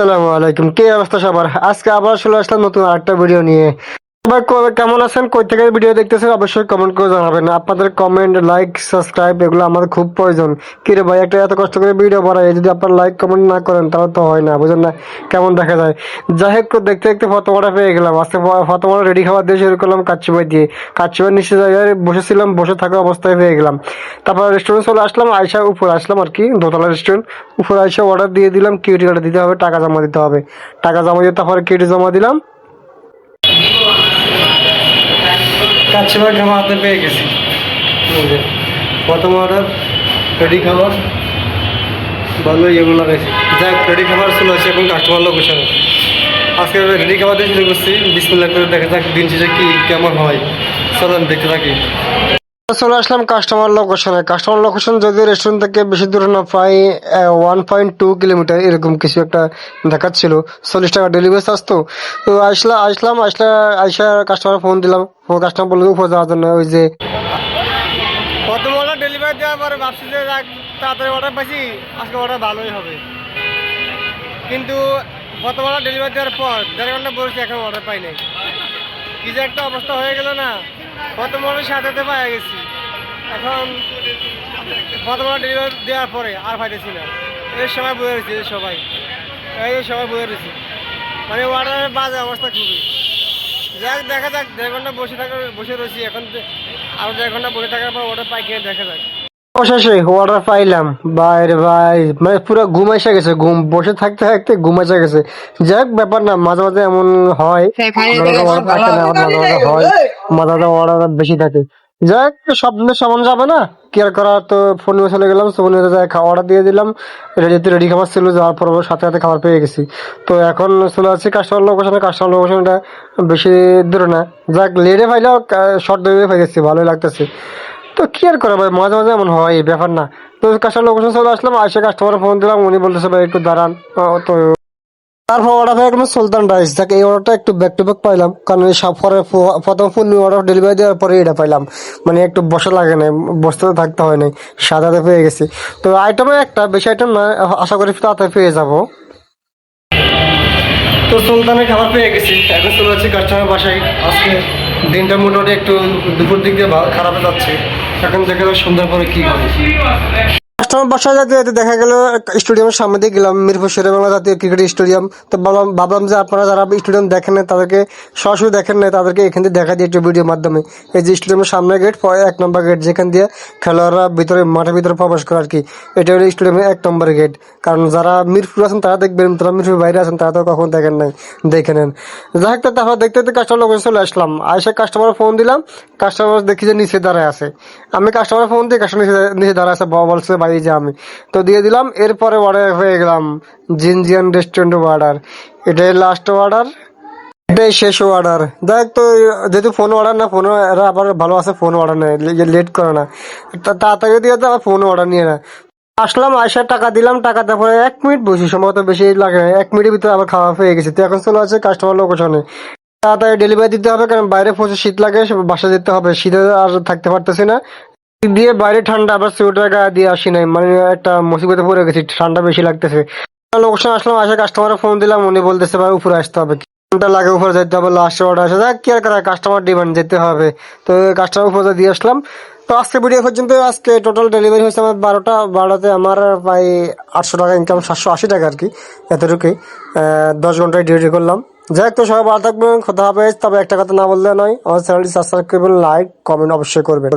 আসসালামু আলাইকুম। কি অবস্থা সবার? আজকে আবার চলে আসলাম নতুন আটটা ভিডিও নিয়ে। সবাই কেমন আছেন, কই থেকে ভিডিও দেখতেছেন, অবশ্যই কমেন্ট করে জানাবেন। আপনাদের কমেন্ট লাইক সাবস্ক্রাইব এগুলো আমাদের খুব প্রয়োজন। কি রে ভাই, একটা এত কষ্ট করে ভিডিও বানাই, যদি আপনার লাইক কমেন্ট না করেন, তাহলে তো হয় না, বুঝেন না কেমন দেখা যায়। যাই হোক দেখতে দেখতে ফতোমাটা পেয়ে গেলাম। আজকে ফতোমাটা রেডি খাবার দিয়ে শুরু করলাম কাচ্চিবাই দিয়ে। কাচ্চিবাই নিচে জায়গায় বসেছিলাম, বসে থাকা অবস্থায় পেয়ে গেলাম। তারপর রেস্টুরেন্ট চলে আসলাম আয়সা উপরে আসলাম আর কি, দোতলা রেস্টুরেন্ট উপরে আয়সা অর্ডার দিয়ে দিলাম, কিউটি অর্ডার দিতে হবে, টাকা জমা দিতে হবে। টাকা জমা দিয়ে তারপরে কিউটি জমা দিলাম। কাচ্চিবাই খাবার হাতে পেয়ে গেছি। প্রথম অর্ডার রেডি খাবার। ভালো এগুলো রয়েছে। যাক রেডি খাবার চলে আসছে এখন কাস্টমার লোকেশনে আজকে রেডি খাবার দিয়ে শুরু করছি। বিসমিল্লাহ করে দেখা যাক দিন শেষে কী, কেমন হয়। চলেন দেখতে থাকি। চলে আসলাম কাস্টমার লোকেশনে কাস্টমার লোকেশন যদি রেস্টুরেন্ট থেকে বেশি দূরে না প্রায় ওয়ান পয়েন্ট টু কিলোমিটার এরকম কিছু একটা দেখাচ্ছিল। চল্লিশ টাকা ডেলিভারি চার্জ তো। তো আসলাম আসলাম, আসলে, আইসা কাস্টমার ফোন দিলাম। কাস্টমার বলল উপর যাওয়ার জন্য, ওই যে প্রথম অর্ডার ডেলিভারি দেওয়ার পরে ভাবছি যে তাড়াতাড়ি অর্ডার পাইছি, আজকে অর্ডার ভালোই হবে। কিন্তু প্রথম অর্ডার ডেলিভারি দেওয়ার পর দেড় ঘণ্টা বলছি, এখন অর্ডার পাই নাই। কি যে একটা অবস্থা হয়ে গেল না। প্রথম অর্ডার সাথে পাই গেছি। এখন অর্ডার ডেলিভারি দেওয়ার পরে আর পাইতেছি না। এই সবাই বয়ে রয়েছে এই সবাই এই সবাই বয়ে রয়েছে মানে অর্ডারের বাজে অবস্থা খুবই। যাক দেখা যাক দেড় ঘণ্টা বসে থাকা বসে রয়েছি এখন যে- আরও দেড় ঘণ্টা বসে থাকার পর অর্ডার পাই কিনা দেখা যাক। অবশেষে অর্ডার পাইলাম। বাইরে ভাই মানে পুরো ঘুম এসে গেছে। ঘুম বসে থাকতে থাকতে ঘুম এসে গেছে। যাক ব্যাপার না মাঝে মাঝে এমন হয়। হয় মাঝে মাঝে অর্ডার বেশি থাকে। যাক সব দিনে সমান যাবে না। কেয়ার করা তো ফোন ফোনে চলে গেলাম ফোনে অর্ডার দিয়ে দিলাম। রেডিতে রেডি খাবার ছিল, যাওয়ার পর সাথে সাথে খাবার পেয়ে গেছি। তো এখন চলে আসছি কাস্টমার লোকেশনে কাস্টমার লোকেশনটা বেশি দূরে না। যাক লেটে পাইলেও শর্ট পাই গেছি, ভালোই লাগতেছে। তো কি আর করা ভাই, মাঝে মাঝে এমন হয় ব্যাপার না। তো কাস্টমার লোকেশন চলে আসলাম আসে কাস্টমার ফোন দিলাম, উনি বলতেছে, ভাই, একটু দাঁড়ান। তো তারপর অর্ডার হয়ে গেল সুলতান রাইস। যাক, এই অর্ডারটা একটু ব্যাক টু ব্যাক পাইলাম। কারণ এই সব পরে প্রথম ফুল অর্ডার ডেলিভারি দেওয়ার পরে এটা পাইলাম। মানে একটু বসে লাগে না বসতে থাকতে হয় নাই। সাদাতে পেয়ে গেছি। তো আইটেমে একটা, বেশি আইটেম না, আশা করি তাড়াতাড়ি পেয়ে যাব। তো সুলতানের খাবার পেয়ে গেছি। এখন চলে যাচ্ছি কাস্টমার বাসায়। আজকে দিনটা মোটামুটি একটু দুপুর দিক দিয়ে খারাপ যাচ্ছে। এখন দেখা সন্ধ্যার পরে কি হয়। কাস্টমার বাসায় যেতে যেতে দেখা গেল, স্টেডিয়ামের সামনে দিয়ে গেলাম, মিরপুর শেরে বাংলা জাতীয় ক্রিকেট স্টেডিয়াম। তো ভাবলাম ভাবলাম যে আপনারা যারা স্টেডিয়াম দেখেন না তাদেরকে সরাসরি দেখেন না তাদেরকে এখান থেকে দেখা দিয়ে একটু ভিডিওর মাধ্যমে। এই যে স্টেডিয়ামের সামনে গেট এক নম্বর গেট যেখান দিয়ে খেলোয়াড়রা ভিতরে, মাঠের ভিতরে প্রবেশ করে আর কি। এটা হলো স্টেডিয়ামের এক নম্বর গেট কারণ যারা মিরপুর আছেন, তারা দেখবেন, যারা মিরপুর বাইরে আছেন, তারা তো কখনো দেখেন নাই, দেখে নেন। যাই হোক তারপর দেখতে দেখতে কাস্টমার লোকেশন চলে আসলাম। আইসা কাস্টমার ফোন দিলাম কাস্টমার দেখি যে নিচে দাঁড়ায় আছে। আমি কাস্টমার ফোন দিয়ে কাস্টমার নিচে দাঁড়ায় আছে বাবা বলছে যে আমি। তো দিয়ে দিলাম, এরপরে অর্ডার হয়ে গেলাম জিনজিয়ান রেস্টুরেন্ট অর্ডার এটাই লাস্ট অর্ডার এটাই শেষ অর্ডার দেখ তো, যেহেতু ফোন অর্ডার না ফোন এরা আবার ভালো আছে ফোন অর্ডার নেয় লেট করে না। তাড়াতাড়ি দিয়ে তো আবার ফোন অর্ডার নিয়ে না। আসলাম আসার টাকা দিলাম, টাকা তারপরে এক মিনিট বসি, সম্ভবত বেশি লাগে না, এক মিনিটের ভিতরে আবার খাওয়া হয়ে গেছে। তো এখন চলে আছে কাস্টমার লোকেশনে তাড়াতাড়ি ডেলিভারি দিতে হবে, কারণ বাইরে প্রচুর শীত লাগে বাসা যেতে হবে, শীতে আর থাকতে পারতেছি না। দিয়ে বাইরে ঠান্ডা, আবার সোয়েটার গায়ে দিয়ে আসি নাই। মানে একটা মুসিবতে পড়ে গেছি, ঠান্ডা বেশি লাগতেছে। লোকেশন আসলাম, আসে কাস্টমার ফোন দিলাম, উনি বলতেছে, ভাই, উপরে আসতে হবে। ঘণ্টা লাগে উপরে যেতে হবে লাস্ট অর্ডার আসে দেখ কি আর করা কাস্টমার ডিমান্ড যেতে হবে। তো কাস্টমার উপরে দিয়ে আসলাম। তো আজকে ভিডিও পর্যন্ত, আজকে টোটাল ডেলিভারি হয়েছে আমার বারোটা, বারোটাতে আমার প্রায় আটশো টাকা ইনকাম সাতশো আশি টাকা আর কি, এতটুকুই। দশ ঘন্টায় ডিউটি করলাম। যাই হোক, তো সবাই ভালো থাকবেন কথা হবে তবে একটা কথা না বললে নয়, আমার চ্যানেলটি সাবস্ক্রাইব করবেন লাইক কমেন্ট অবশ্যই করবেন।